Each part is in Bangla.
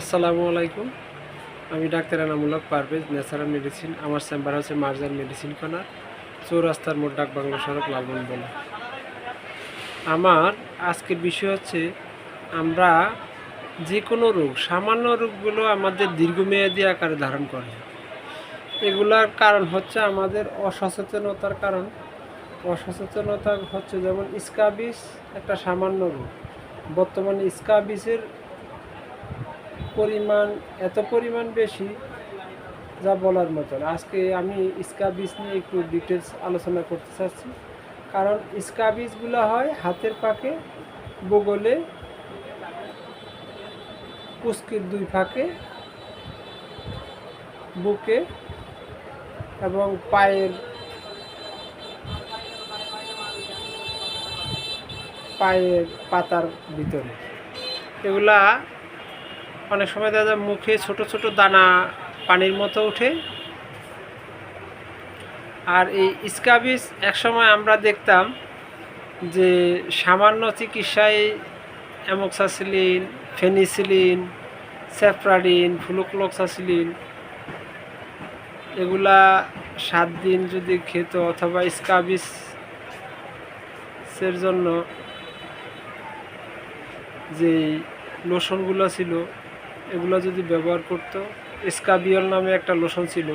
আসসালামু আলাইকুম। আমি ডাক্তার এনামূলক পারভেজ, ন্যাচারাল মেডিসিন। আমার চেম্বার হচ্ছে মার্জার মেডিসিন কর্নার চৌরাস্তার মোট ডাক বাংলা সড়ক লালবন বলে। আমার আজকের বিষয় হচ্ছে, আমরা যে কোনো রোগ, সামান্য রোগগুলো আমাদের দীর্ঘমেয়াদী আকারে ধারণ করে। এগুলার কারণ হচ্ছে আমাদের অসচেতনতার কারণ। অসচেতনতা হচ্ছে যেমন স্কাবিস, একটা সামান্য রোগ। বর্তমানে স্কাবিসের পরিমাণ, এত পরিমাণ বেশি, যা বলার মতন। আজকে আমি স্কাবিস নিয়ে একটু ডিটেলস আলোচনা করতে চাচ্ছি। কারণ স্কাবিসগুলো হয় হাতের পাকে, বগলে, কুস্কির দুই ফাঁকে, বুকে এবং পায়ের পায়ের পাতার ভিতরে। এগুলা অনেক সময় দেখা যায় মুখে ছোট ছোট দানা পানির মতো ওঠে। আর এই স্কাবিস একসময় আমরা দেখতাম যে সামান্য চিকিৎসায় অ্যামোক্সাসিলিন, ফেনিসিলিন স্যাফ্রাডিন ফ্লুক্লোক্সাসিলিন এগুলা সাত দিন যদি খেত অথবা স্কাবিসের জন্য যে লোশনগুলো ছিল এগুলো যদি ব্যবহার করতো, স্কাবিয়ল নামে একটা লোশন ছিল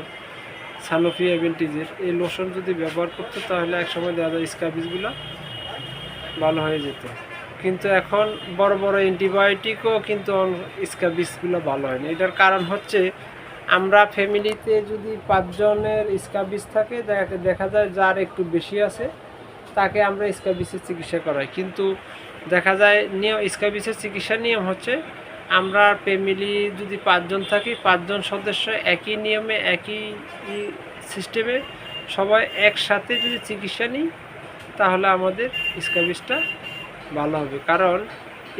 সানোফি অ্যাভেন্টিজের এই লোশন যদি ব্যবহার করতো, তাহলে একসময় দেখা যায় স্কাবিসগুলো ভালো হয়ে যেত। কিন্তু এখন বড় বড় অ্যান্টিবায়োটিকও কিন্তু স্কাবিসগুলো ভালো হয় না। এটার কারণ হচ্ছে, আমরা ফ্যামিলিতে যদি পাঁচজনের স্কাবিস থাকে, দেখা দেখা যায় যার একটু বেশি আছে, তাকে আমরা স্কাবিসের চিকিৎসা করাই। কিন্তু দেখা যায় নিয়ম স্কাবিসের চিকিৎসার নিয়ম হচ্ছে আমরা ফ্যামিলি যদি পাঁচজন থাকি, পাঁচজন সদস্য একই নিয়মে, একই সিস্টেমে সবাই একসাথে যদি চিকিৎসা নিই, তাহলে আমাদের স্কাবিসটা ভালো হবে। কারণ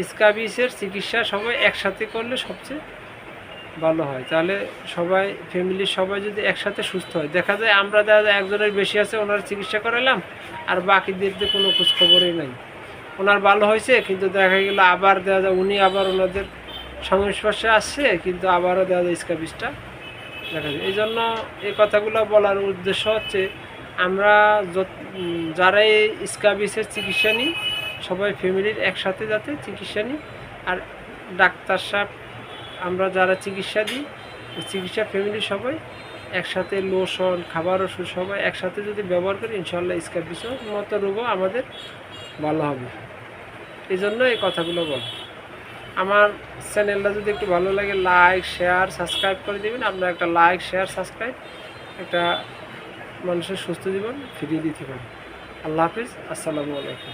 স্কাবিসের চিকিৎসা সবাই একসাথে করলে সবচেয়ে ভালো হয়। তাহলে সবাই ফ্যামিলির সবাই যদি একসাথে সুস্থ হয়। দেখা যায় আমরা দেখা যায় একজনের বেশি আছে, ওনার চিকিৎসা করালাম আর বাকিদের তো কোনো খোঁজখবরই নাই। ওনার ভালো হয়েছে, কিন্তু দেখা গেলো আবার দেখা যায় উনি আবার ওনাদের সংস্পর্শে আসছে কিন্তু আবারও দেওয়া যায় স্কাবিসটা দেখা যায়। এই জন্য এই কথাগুলো বলার উদ্দেশ্য হচ্ছে, আমরা যারা এই স্কাবিসের চিকিৎসা নিই, সবাই ফ্যামিলির একসাথে যাতে চিকিৎসা নিই। আর ডাক্তার সাহেব, আমরা যারা চিকিৎসা দিই চিকিৎসা ফ্যামিলি সবাই একসাথে লোশন, খাবার ওষুধ সবাই একসাথে যদি ব্যবহার করি, ইনশাল্লাহ স্কাবিসের মতো রোগও আমাদের ভালো হবে। এই জন্য এই কথাগুলো বল। আমার চ্যানেলটা যদি একটু ভালো লাগে লাইক শেয়ার সাবস্ক্রাইব করে দেবেন। আপনার একটা লাইক শেয়ার সাবস্ক্রাইব একটা মানুষের সুস্থ জীবন ফিরিয়ে দিতে পারেন আল্লাহ হাফিজ। আসসালামু আলাইকুম।